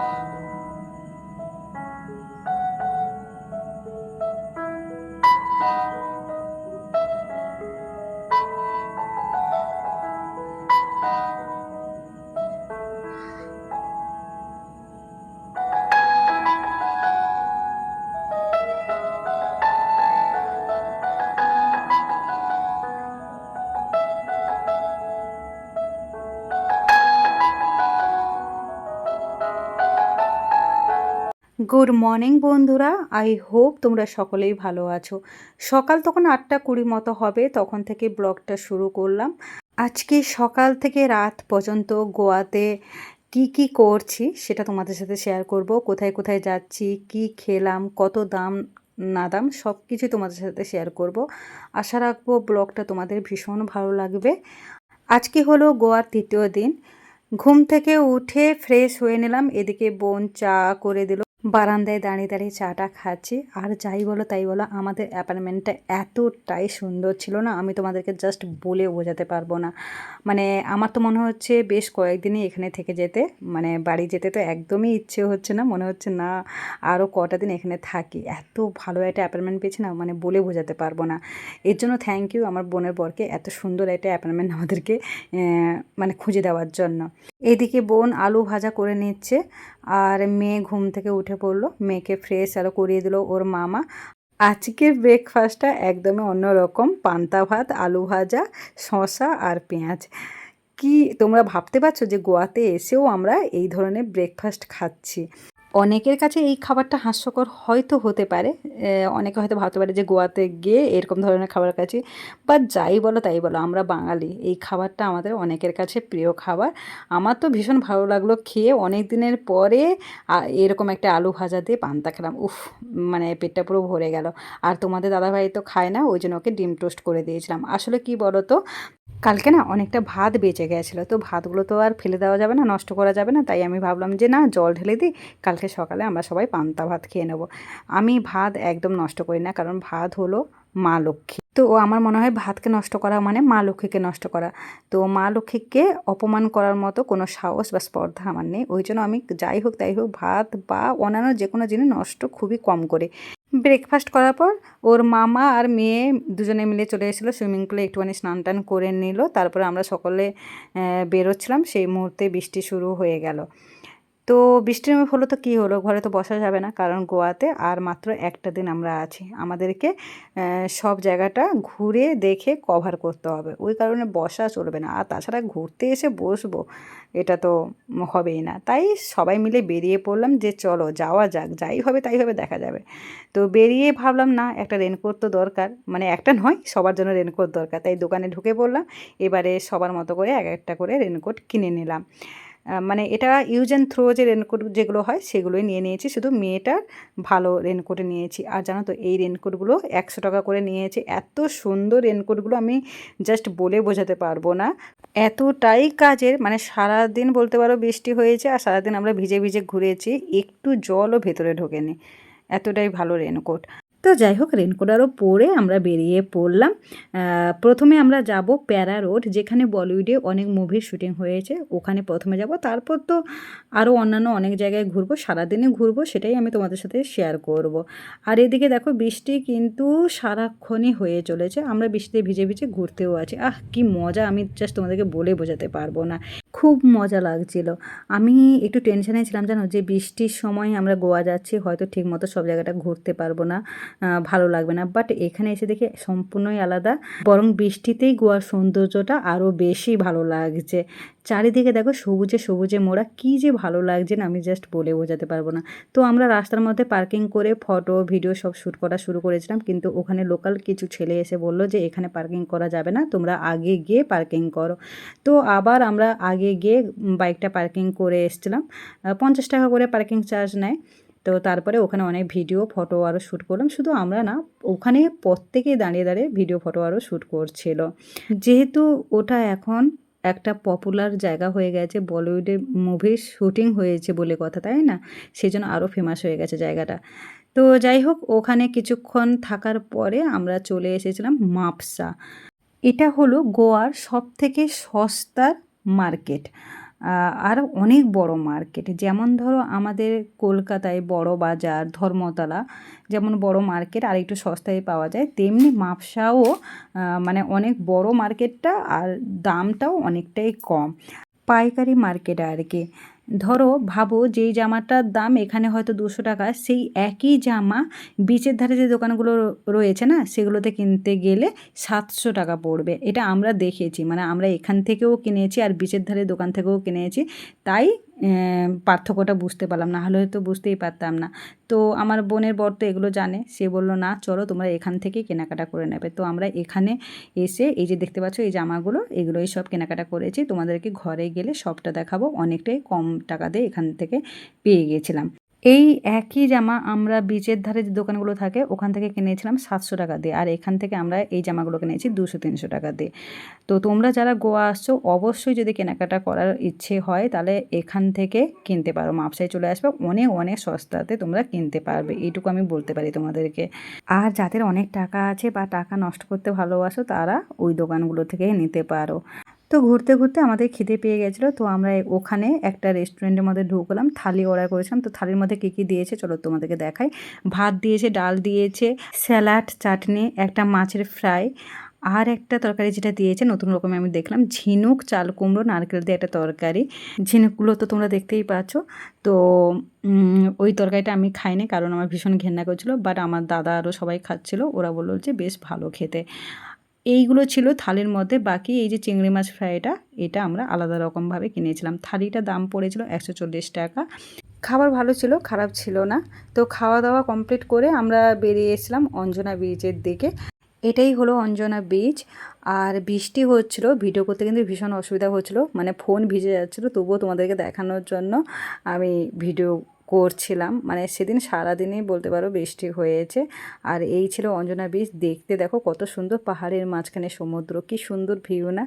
Oh. Good morning বন্ধুরা। I hope তোমরা সকলেই ভালো আছো। সকাল তখন আটটা কুড়ি মতো হবে, তখন থেকে ব্লগটা শুরু করলাম। আজকে সকাল থেকে রাত পর্যন্ত গোয়াতে কি কি করছি সেটা তোমাদের সাথে শেয়ার করব। কোথায় কোথায় যাচ্ছি, কি খেলাম, কত দাম, না দাম সব কিছু তোমাদের সাথে শেয়ার করব। আশা রাখব ব্লগটা তোমাদের ভীষণ ভালো লাগবে। আজকে হলো গোয়ার তৃতীয় দিন। ঘুম থেকে উঠে ফ্রেশ হয়ে নিলাম। এদিকে বোন চা করে দিল। বারান্দায় দাঁড়িয়ে দাঁড়িয়ে চাটা খাচ্ছি। আর যাই বলো তাই বলো, আমাদের অ্যাপার্টমেন্টটা এতটাই সুন্দর ছিল না, আমি তোমাদেরকে জাস্ট বলে বোঝাতে পারব না। মানে আমার তো মনে হচ্ছে বেশ কয়েকদিনই এখানে থেকে যেতে মানে বাড়ি যেতে তো একদমই ইচ্ছে হচ্ছে না, মনে হচ্ছে না আরও কটা দিন এখানে থাকি। এত ভালো একটা অ্যাপার্টমেন্ট পেয়েছি না মানে বলে বোঝাতে পারব না। এর জন্য থ্যাংক ইউ আমার বোনের বরকে এত সুন্দর একটা অ্যাপার্টমেন্ট আমাদেরকে মানে খুঁজে দেওয়ার জন্য। এদিকে বোন আলু ভাজা করে নিচ্ছে আর মেয়ে ঘুম থেকে উঠে পড়ল। মেয়েকে ফ্রেশ আরও করিয়ে দিল ওর মামা। আজকের ব্রেকফাস্টটা একদমই অন্যরকম। পান্তা ভাত, আলু ভাজা শশা আর পেঁয়াজ। কি তোমরা ভাবতে পারছ যে গোয়াতে এসেও আমরা এই ধরনের ব্রেকফাস্ট খাচ্ছি? অনেকের কাছে এই খাবারটা হাস্যকর হয়তো হতে পারে। অনেকে হয়তো ভাবতে পারে যে গোয়াতে গিয়ে এরকম ধরনের খাবার কাছে বা যাই বলো তাই বলো, আমরা বাঙালি। এই খাবারটা আমাদের অনেকের কাছে প্রিয় খাবার। আমার তো ভীষণ ভালো লাগল খেয়ে অনেক দিনের পরে এরকম একটা আলু ভাজা দিয়ে পান্তা খেলাম। উফ মানে পেটটা পুরো ভরে গেল। আর তোমাদের দাদাভাই তো খায় না, ওই জন্য ওকে ডিম টোস্ট করে দিয়েছিলাম। আসলে কি বলো তো কালকে না অনেকটা ভাত বেঁচে গেছিল। তো ভাতগুলো তো আর ফেলে দেওয়া যাবে না, নষ্ট করা যাবে না। তাই আমি ভাবলাম যে না, জল ঢেলে দিই, কালকে সকালে আমরা সবাই পান্তা ভাত খেয়ে নেব। আমি ভাত একদম নষ্ট করি না, কারণ ভাত হলো মা লক্ষ্মী। তো আমার মনে হয় ভাতকে নষ্ট করা মানে মা লক্ষ্মীকে নষ্ট করা। তো মা লক্ষ্মীকে অপমান করার মতো কোনো সাহস বা স্পর্ধা আমার নেই। ওই জন্য আমি যাই হোক তাই হোক ভাত বা অন্যান্য যে কোনো জিনিস নষ্ট খুবই কম করে। ব্রেকফাস্ট করার পর ওর মামা আর মেয়ে দুজনে মিলে চলে এসেছিল, সুইমিং পুলে একটুখানি স্নান টান করে নিল। তারপরে আমরা সকলে বেরোচ্ছিলাম। সেই মুহূর্তে বৃষ্টি শুরু হয়ে গেল। তো বৃষ্টির হলো তো কী হলো? ঘরে তো বসা যাবে না, কারণ গোয়াতে আর মাত্র একটা দিন আমরা আছি। আমাদেরকে সব জায়গাটা ঘুরে দেখে কভার করতে হবে। ওই কারণে বসা চলবে না। আর তাছাড়া ঘুরতে এসে বসবো, এটা তো হবেই না। তাই সবাই মিলে বেরিয়ে পড়লাম যে চলো যাওয়া যাক, যাই হবে তাই হবে দেখা যাবে। তো বেরিয়ে ভাবলাম, না, একটা রেনকোট তো দরকার। মানে একটা নয়, সবার জন্য রেনকোট দরকার। তাই দোকানে ঢুকে পড়লাম। এবারে সবার মতো করে এক একটা করে রেনকোট কিনে নিলাম। মানে এটা ইউজ অ্যান্ড থ্রো যে রেনকোট যেগুলো হয় সেগুলোই নিয়ে নিয়েছি। শুধু মেয়েটার ভালো রেনকোটে নিয়েছি। আর জানো তো, এই রেনকোটগুলো একশো টাকা করে নিয়েছি। এত সুন্দর রেনকোটগুলো আমি জাস্ট বলে বোঝাতে পারব না। এতটাই কাজের মানে সারাদিন বলতে পারো বৃষ্টি হয়েছে আর সারাদিন আমরা ভিজে ভিজে ঘুরেছি, একটু জলও ভেতরে ঢোকেনি। এতটাই ভালো রেনকোট তো যাই হোক রেনকোটারও পরে আমরা বেরিয়ে পড়লাম। প্রথমে আমরা যাব প্যারা রোড, যেখানে বলিউডে অনেক মুভির শুটিং হয়েছে। ওখানে প্রথমে যাব, তারপর তো আরও অন্যান্য অনেক জায়গায় ঘুরবো, সারাদিনে ঘুরবো, সেটাই আমি তোমাদের সাথে শেয়ার করব। আর এদিকে দেখো, বৃষ্টি কিন্তু সারাক্ষণই হয়ে চলেছে। আমরা বৃষ্টিতে ভিজে ভিজে ঘুরতেও আছি। আহ, কি মজা, আমি জাস্ট তোমাদেরকে বলে বোঝাতে পারব না। খুব মজা লাগছিল। আমি একটু টেনশানে ছিলাম, জানো? যে বৃষ্টির সময় আমরা গোয়া যাচ্ছি, হয়তো ঠিকমতো সব জায়গাটা ঘুরতে পারব না ভালো লাগবে না। বাট এখানে এসে দেখে সম্পূর্ণই আলাদা, বরং বৃষ্টিতেই গোয়ার সৌন্দর্যটা আরও বেশি ভালো লাগছে। চারিদিকে দেখো সবুজে সবুজে মোড়া, কী যে ভালো লাগছে না, আমি জাস্ট বলে বোঝাতে পারব না। তো আমরা রাস্তার মধ্যে পার্কিং করে ফটো ভিডিও সব শ্যুট করা শুরু করেছিলাম, কিন্তু ওখানে লোকাল কিছু ছেলে এসে বলল যে, এখানে পার্কিং করা যাবে না, তোমরা আগে গিয়ে পার্কিং করো। তো আবার আমরা আগে গিয়ে বাইকটা পার্কিং করে এসছিলাম। পঞ্চাশ টাকা করে পার্কিং চার্জ নেয়। তো তারপরে ওখানে অনেক ভিডিও ফটো আরও শ্যুট করলাম। শুধু আমরা না, ওখানে প্রত্যেকেই দাঁড়িয়ে দাঁড়িয়ে ভিডিও ফটো আরও শ্যুট করছিল। যেহেতু ওটা এখন একটা পপুলার জায়গা হয়ে গেছে বলিউডে মুভির শুটিং হয়েছে বলে কথা, তাই না? সেই জন্য আরও ফেমাস হয়ে গেছে জায়গাটা। তো যাই হোক, ওখানে কিছুক্ষণ থাকার পরে আমরা চলে এসেছিলাম মাপসা। এটা হলো গোয়ার সব থেকে সস্তার মার্কেট। আর অনেক বড় মার্কেট। যেমন ধরো আমাদের কলকাতায় বড় বাজার, ধর্মতলা, যেমন বড় মার্কেট আর একটু সস্তায় পাওয়া যায়, তেমনি মাপসাও মানে অনেক বড় মার্কেটটা আর দামটাও অনেকটাই কম। পাইকারি মার্কেট আর কি। ধরো, ভাবো যেই জামাটার দাম এখানে হয়তো দুশো টাকা, সেই একই জামা বিচের ধারে যে দোকানগুলো রয়েছে না, সেগুলোতে কিনতে গেলে সাতশো টাকা পড়বে। এটা আমরা দেখেছি মানে আমরা এখান থেকেও কিনেছি আর বিচের ধারে দোকান থেকেও কিনেছি। তাই পার্থক্যটা বুঝতে পারলাম না হলে তো বুঝতেই পারতাম না। তো আমার বোনের বর তো এগুলো জানে, সে বলল, না, চলো তোমরা এখান থেকেই কেনাকাটা করে নেবে। তো আমরা এখানে এসে এই যে দেখতে পাচ্ছ, এই জামাগুলো, এগুলোই সব কেনাকাটা করেছি। তোমাদেরকে ঘরে গেলে সবটা দেখাবো, অনেকটাই কম টাকা দিয়ে এখান থেকে পেয়ে গেছিলাম। এই একই জামা আমরা বিচের ধারে যে দোকানগুলো থাকে, ওখান থেকে কিনেছিলাম সাতশো টাকা দিয়ে। আর এখান থেকে আমরা এই জামাগুলো কিনেছি দুশো, তিনশো টাকা দিয়ে। তো তোমরা যারা গোয়া আসছো, অবশ্যই যদি কেনাকাটা করার ইচ্ছে হয়, তাহলে এখান থেকে কিনতে পারো। মাপসায় চলে আসবে, অনেক অনেক সস্তাতে তোমরা কিনতে পারবে। এইটুকু আমি বলতে পারি তোমাদেরকে। আর যাদের অনেক টাকা আছে বা টাকা নষ্ট করতে ভালোবাসো, তারা ওই দোকানগুলো থেকে নিতে পারো। তো ঘুরতে ঘুরতে আমাদের খিদে পেয়ে গেছিল। তো আমরা ওখানে একটা রেস্টুরেন্টের মধ্যে ঢুকলাম, থালি অর্ডার করেছিলাম। তো থালির মধ্যে কী কী দিয়েছে চলো তোমাদেরকে দেখাই। ভাত দিয়েছে, ডাল দিয়েছে, স্যালাড, চাটনি, একটা মাছের ফ্রাই আর একটা তরকারি যেটা দিয়েছে, নতুন রকমের আমি দেখলাম, ঝিনুক, চাল কুমড়ো, নারকেল দিয়ে একটা তরকারি। ঝিনুকগুলো তো তোমরা দেখতেই পাচ্ছ। তো ওই তরকারিটা আমি খাইনি কারণ আমার ভীষণ ঘেন্না করছিল। বাট আমার দাদা আরও সবাই খাচ্ছিলো, ওরা বলল যে বেশ ভালো খেতে। এইগুলো ছিল থালির মধ্যে, বাকি এই যে চিংড়ি মাছ ফ্রাইটা, এটা আমরা আলাদা রকমভাবে কিনেছিলাম। থালিটা দাম পড়েছিল একশো চল্লিশ টাকা। খাবার ভালো ছিল, খারাপ ছিল না। তো খাওয়া দাওয়া কমপ্লিট করে আমরা বেরিয়ে এসেছিলাম অঞ্জনা বিচের দিকে। এটাই হলো অঞ্জনা বিচ আর বৃষ্টি হচ্ছিল ভিডিও করতে কিন্তু ভীষণ অসুবিধা হচ্ছিল। মানে ফোন ভিজে যাচ্ছিল, তবুও তোমাদেরকে দেখানোর জন্য আমি ভিডিও করছিলাম। মানে সেদিন সারাদিনই বলতে পারো বৃষ্টি হয়েছে। আর এই ছিল অঞ্জনা বিচ দেখতে দেখো কত সুন্দর পাহাড়ের মাঝখানে সমুদ্র। কি সুন্দর ভিউ না?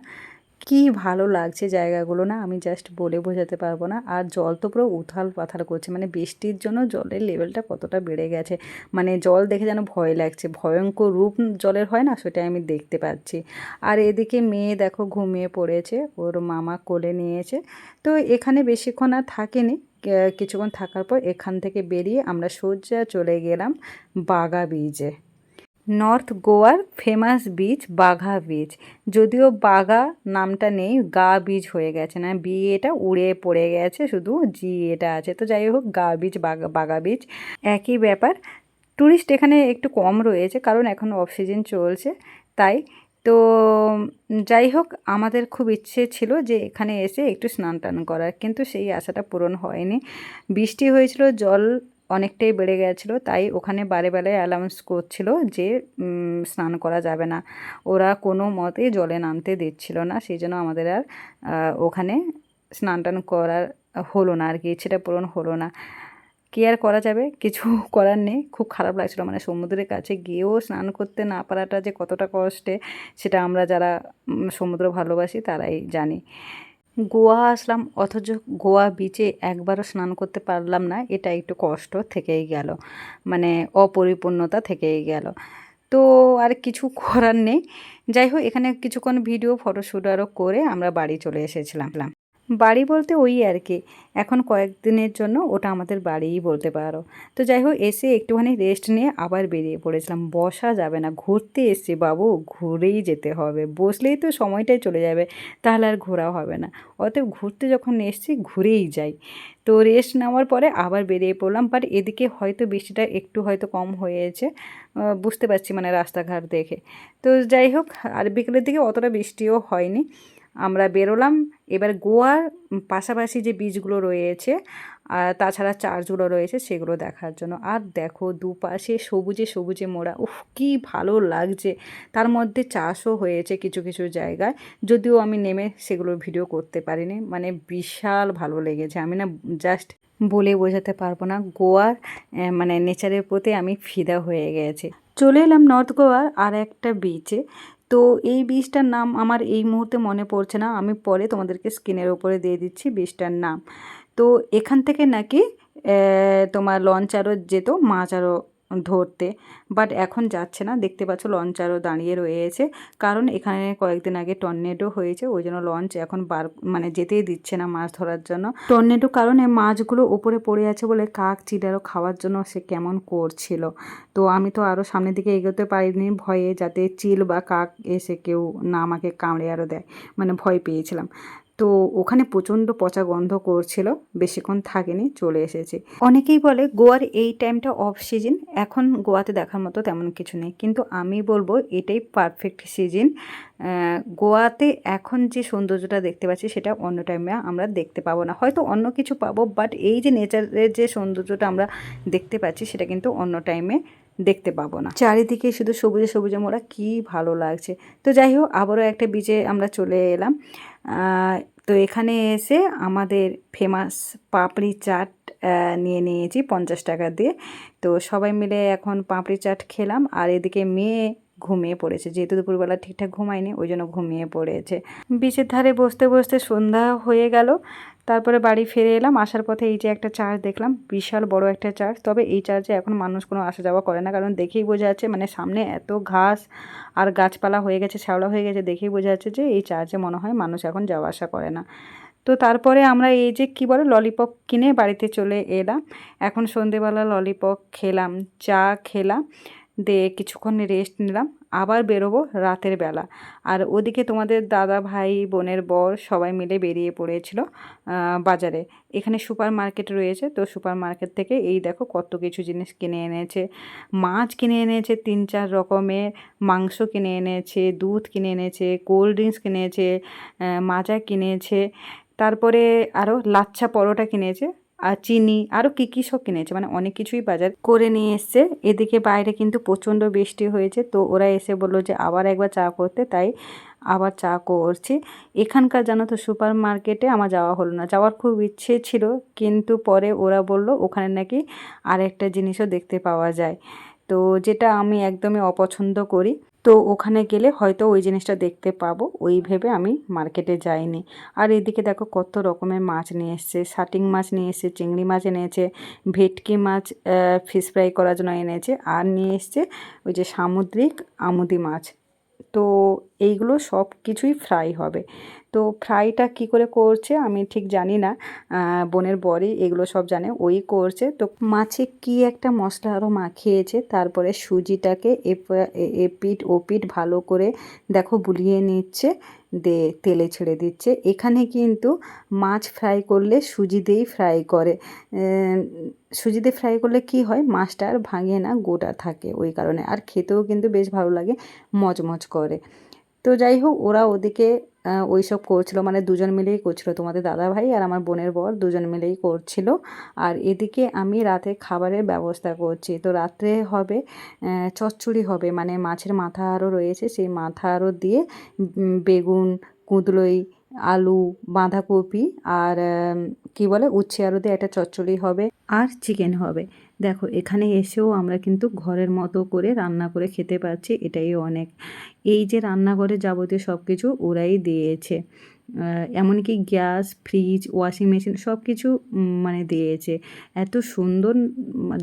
কি ভালো লাগছে জায়গাগুলো না? আমি জাস্ট বলে বোঝাতে পারব না। আর জল তো পুরো উথাল পাথাল করছে। মানে বৃষ্টির জন্য জলের লেভেলটা কতটা বেড়ে গেছে। মানে জল দেখে যেন ভয় লাগছে। ভয়ঙ্কর রূপ জলের হয় না? সেটাই আমি দেখতে পাচ্ছি। আর এদিকে মেয়ে দেখো ঘুমিয়ে পড়েছে। ওর মামা কোলে নিয়েছে। তো এখানে বেশিক্ষণ আর থাকেনি। কিছুক্ষণ থাকার পর এখান থেকে বেরিয়ে আমরা সোজা চলে গেলাম বাগা বিচে নর্থ গোয়ার ফেমাস বিচ বাঘা বিচ যদিও বাঘা নামটা নেই, গা বিচ হয়ে গেছে না। বি এটা উড়ে পড়ে গেছে, শুধু জি এটা আছে। তো যাই হোক, গা বিচ বাগা বাঘা বিচ একই ব্যাপার। ট্যুরিস্ট এখানে একটু কম রয়েছে, কারণ এখন অফ সিজন চলছে। তাই তো যাই হোক, আমাদের খুব ইচ্ছে ছিল যে এখানে এসে একটু স্নান টান করার, কিন্তু সেই আশাটা পূরণ হয়নি। বৃষ্টি হয়েছিল, জল অনেকটাই বেড়ে গেছিল, তাই ওখানে বারে বারে অ্যালাউন্স করছিল যে স্নান করা যাবে না। ওরা কোনো মতেই জলে নামতে দিচ্ছিল না, সেই জন্য আমাদের আর ওখানে স্নান টান করার হলো না আর কি, ইচ্ছেটা পূরণ হলো না। কি আর করা যাবে? কিছু করার নেই। খুব খারাপ লাগছিল। মানে সমুদ্রের কাছে গিয়েও স্নান করতে না পারাটা যে কতটা কষ্টে, সেটা আমরা যারা সমুদ্র ভালোবাসি তারাই জানি। গোয়া আসলাম, অথচ গোয়া বিচে একবারও স্নান করতে পারলাম না। এটা একটু কষ্ট থেকেই গেল। মানে অপরিপূর্ণতা থেকেই গেল। তো আর কিছু করার নেই। যাই হোক, এখানে কিছুক্ষণ ভিডিও ফটোশ্যুট আরও করে আমরা বাড়ি চলে এসেছিলাম। বাড়ি বলতে ওই আর কি। এখন কয়েকদিনের জন্য ওটা আমাদের বাড়িই বলতে পারো। তো যাই হোক, এসে একটুখানি রেস্ট নিয়ে আবার বেরিয়ে পড়েছিলাম। বসা যাবে না। ঘুরতে এসছি বাবু, ঘুরেই যেতে হবে। বসলেই তো সময়টাই চলে যাবে, তাহলে আর ঘোরা হবে না। অতএব ঘুরতে যখন এসছি, ঘুরেই যাই। তো রেস্ট নেওয়ার পরে আবার বেরিয়ে পড়লাম। বাট এদিকে হয়তো বৃষ্টিটা একটু হয়তো কম হয়েছে। বুঝতে পারছি মানে রাস্তাঘাট দেখে। তো যাই হোক, আর বিকেলের দিকে অতটা বৃষ্টিও হয়নি। আমরা বেরোলাম। এবার গোয়ার পাশাপাশি যে বীজগুলো রয়েছে, আর তাছাড়া চার্চগুলো রয়েছে, সেগুলো দেখার জন্য। আর দেখো দুপাশে সবুজে সবুজে মোড়া, উফ, কি ভালো লাগছে। তার মধ্যে চাষও হয়েছে কিছু কিছু জায়গায়। যদিও আমি নেমে সেগুলো ভিডিও করতে পারিনি। মানে বিশাল ভালো লেগেছে। আমি না জাস্ট বলে বোঝাতে পারব না, গোয়ার মানে নেচারের প্রতি আমি ফিদা হয়ে গেছে। চলে এলাম নর্থ গোয়ার আর একটা বিচে তো এই বীজটার নাম আমার এই মুহূর্তে মনে পড়ছে না। আমি পরে তোমাদেরকে স্ক্রিনের ওপরে দিয়ে দিচ্ছি বীজটার নাম। তো এখান থেকে নাকি তোমার লঞ্চ আরও যেত মাছ আরও ধরতে। বাট এখন যাচ্ছে না। দেখতে পাচ্ছ লঞ্চ আরও দাঁড়িয়ে রয়েছে। কারণ এখানে কয়েকদিন আগে টর্নেডো হয়েছে। ওই জন্য লঞ্চ এখন বার মানে যেতেই দিচ্ছে না মাছ ধরার জন্য। টর্নেডো কারণে মাছগুলো ওপরে পড়ে আছে বলে কাক চিলারও খাওয়ার জন্য সে কেমন করছিল। তো আমি তো আরও সামনের দিকে এগোতে পারিনি। ভয়ে যাতে চিল বা কাক এসে কেউ না আমাকে কামড়ে আরও দেয়। মানে ভয় পেয়েছিলাম। তো ওখানে প্রচণ্ড পচা গন্ধ করছিল, বেশিক্ষণ থাকেনি, চলে এসেছে। অনেকেই বলে গোয়ার এই টাইমটা অফ সিজন এখন গোয়াতে দেখার মতো তেমন কিছু নেই। কিন্তু আমি বলব এটাই পারফেক্ট সিজন গোয়াতে এখন যে সৌন্দর্যটা দেখতে পাচ্ছি, সেটা অন্য টাইমে আমরা দেখতে পাবো না। হয়তো অন্য কিছু পাবো বাট এই যে নেচারের যে সৌন্দর্যটা আমরা দেখতে পাচ্ছি, সেটা কিন্তু অন্য টাইমে দেখতে পাবো না। চারিদিকে শুধু সবুজে সবুজে মোড়া, কি ভালো লাগছে। তো যাই হোক, আবারও একটা বিচে আমরা চলে এলাম। তো এখানে এসে আমাদের ফেমাস পাপড়ি চাট নিয়ে নিয়েছি পঞ্চাশ টাকা দিয়ে। তো সবাই মিলে এখন পাপড়ি চাট খেলাম আর এদিকে মেয়ে ঘুমিয়ে পড়েছে। যেহেতু দুপুরবেলা ঠিকঠাক ঘুমায়নি, ওই জন্য ঘুমিয়ে পড়েছে। বিচের ধারে বসতে বসতে সন্ধ্যা হয়ে গেল। তারপরে বাড়ি ফিরে এলাম, আসার পথে এই যে একটা চার্চ দেখলাম, বিশাল বড় একটা চার্চ তবে এই চার্চে এখন মানুষ কোনো আসা যাওয়া করে না, কারণ দেখেই বোঝা যাচ্ছে মানে সামনে এত ঘাস আর গাছপালা হয়ে গেছে, শ্যাওলা হয়ে গেছে, দেখেই বোঝা যাচ্ছে যে এই চার্চে মনে হয় মানুষ এখন যাওয়া আসা করে না। তো তারপরে আমরা এই যে কি বলে ললিপপ কিনে বাড়িতে চলে এলাম। এখন সন্ধেবেলা ললিপপ খেলাম, চা খেলাম, দিয়ে কিছুক্ষণ রেস্ট নিলাম। আবার বেরোবো রাতের বেলা। আর ওদিকে তোমাদের দাদা ভাই, বোনের বর সবাই মিলে বেরিয়ে পড়েছিল বাজারে। এখানে সুপার মার্কেট রয়েছে, তো সুপার মার্কেট থেকে এই দেখো কত কিছু জিনিস কিনে এনেছে। মাছ কিনে এনেছে, তিন চার রকমের মাংস কিনে এনেছে, দুধ কিনে এনেছে, কোল্ড ড্রিঙ্কস কিনেছে মাজা কিনেছে। তারপরে আরও লাচ্ছা পরোটা কিনেছে। আর চিনি আরও কী কী সব কিনেছে? মানে অনেক কিছুই বাজার করে নিয়ে এসছে। এদিকে বাইরে কিন্তু প্রচণ্ড বৃষ্টি হয়েছে, তো ওরা এসে বলল যে আবার একবার চা করতে, তাই আবার চা করছি। এখানকার জানো তো সুপার মার্কেটে আমার যাওয়া হলো না, যাওয়ার খুব ইচ্ছে ছিল, কিন্তু পরে ওরা বলল ওখানে নাকি আরেকটা জিনিসও দেখতে পাওয়া যায়। তো যেটা আমি একদমই অপছন্দ করি। তো ওখানে গেলে হয়তো ওই জিনিসটা দেখতে পাবো। ওই ভেবে আমি মার্কেটে যাইনি। আর এদিকে দেখো কত রকমের মাছ নিয়ে এসছে। শাটিং মাছ নিয়ে এসছে, চিংড়ি মাছ এনেছে, ভেটকি মাছ ফিশ ফ্রাই করার জন্য এনেছে। আর নিয়ে এসছে ওই যে সামুদ্রিক আমুদি মাছ। তো এইগুলো সব কিছুই ফ্রাই হবে। তো ফ্রাইটা কি করে করছে আমি ঠিক জানি না বোনের বরই এগুলো সব জানে, ওই করছে। তো মাছে কি একটা মশলা আরও মাখিয়েছে, তারপরে সুজিটাকে এপিট ওপিট ভালো করে দেখো বুলিয়ে নিচ্ছে। দে, তেলে ছেড়ে দিচ্ছে। এখানে কিন্তু মাছ ফ্রাই করলে সুজি দিয়েই ফ্রাই করে। সুজি দিয়ে ফ্রাই করলে কি হয়? মাছটা আর ভাঙে না, গোটা থাকে ওই কারণে। আর খেতেও কিন্তু বেশ ভালো লাগে মচমচ করে। তো যাই হোক ওরা ওদিকে ওই সব করছিল। মানে দুজন মিলেই করছিল। তোমাদের দাদা ভাই আর আমার বোনের বর দুজন মিলেই করছিল। আর এদিকে আমি রাতে খাবারের ব্যবস্থা করছি। তো রাত্রে হবে চচ্চড়ি হবে। মানে মাছের মাথা আরও রয়েছে। সেই মাথা আরও দিয়ে বেগুন কুঁদলই আলু, বাঁধাকপি আর কি বলে, উচ্ছে আলু দিয়ে একটা চচ্চড়ি হবে আর চিকেন হবে। দেখো, এখানে এসেও আমরা কিন্তু ঘরের মতো করে রান্না করে খেতে পারছি, এটাই অনেক। এই যে রান্নাঘরে যাবতীয় সব কিছু ওরাই দিয়েছে। এমনকি গ্যাস, ফ্রিজ, ওয়াশিং মেশিন সব কিছু মানে দিয়েছে। এত সুন্দর,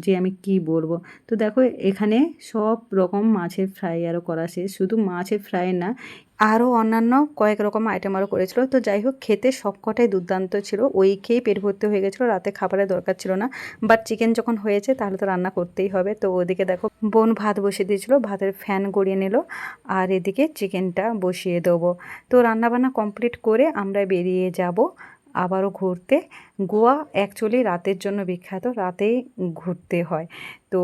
যে আমি কি বলব? তো দেখো, এখানে সব রকম মাছের ফ্রাই আরও করা শেষ শুধু মাছের ফ্রাই না আরও অন্যান্য কয়েক রকম আইটেম আরও করেছিল। তো যাই হোক খেতে সবকটাই দুর্দান্ত ছিল। ওই খেয়েই পেট ভর্তি হয়ে গেছিল, রাতে খাবারের দরকার ছিল না। বাট চিকেন যখন হয়েছে, তাহলে তো রান্না করতেই হবে। তো ওদিকে দেখো, বোন ভাত বসিয়ে দিয়েছিলো, ভাতের ফ্যান গড়িয়ে নিল। আর এদিকে চিকেনটা বসিয়ে দেবো। তো রান্নাবান্না কমপ্লিট করে আমরা বেরিয়ে যাব। আবারও ঘুরতে। গোয়া অ্যাকচুয়ালি রাতের জন্য বিখ্যাত, রাতেই ঘুরতে হয়। তো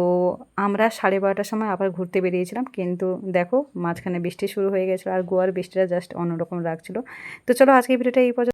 আমরা সাড়ে বারোটার সময় আবার ঘুরতে বেরিয়েছিলাম, কিন্তু দেখো, মাঝখানে বৃষ্টি শুরু হয়ে গেছিল আর গোয়ার বৃষ্টিটা জাস্ট অন্যরকম লাগছিল। তো চলো আজকে ভিডিওটা এই পর্যন্ত।